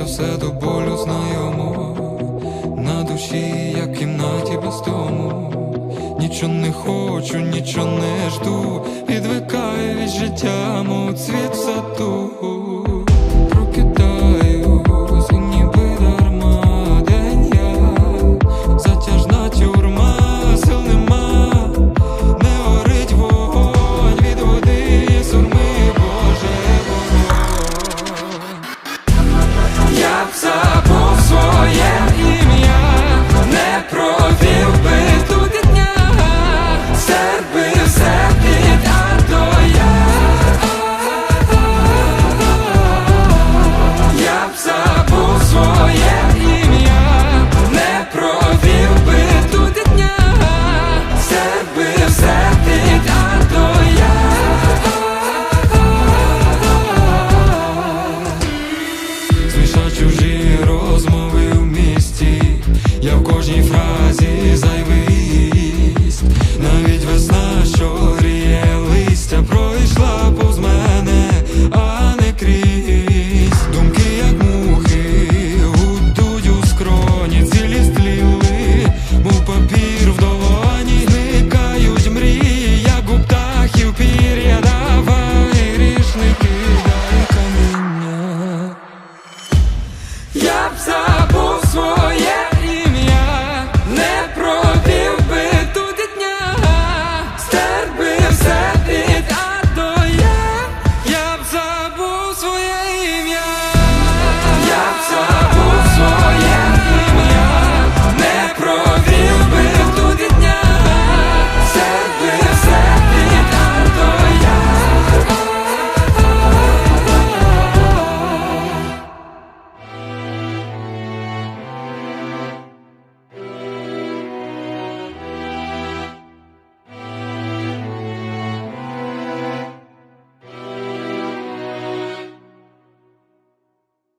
все до болю знайомо, на душі, як в кімнаті без дому. Нічого не хочу, нічого не жду, відвикаю від життя, мов цвіт в саду. твоє ім'я. Не провів би туди дня, серби все ти, а то я Сміша чужі розмови в місті, я в кожній фразі зайву. Yapsa.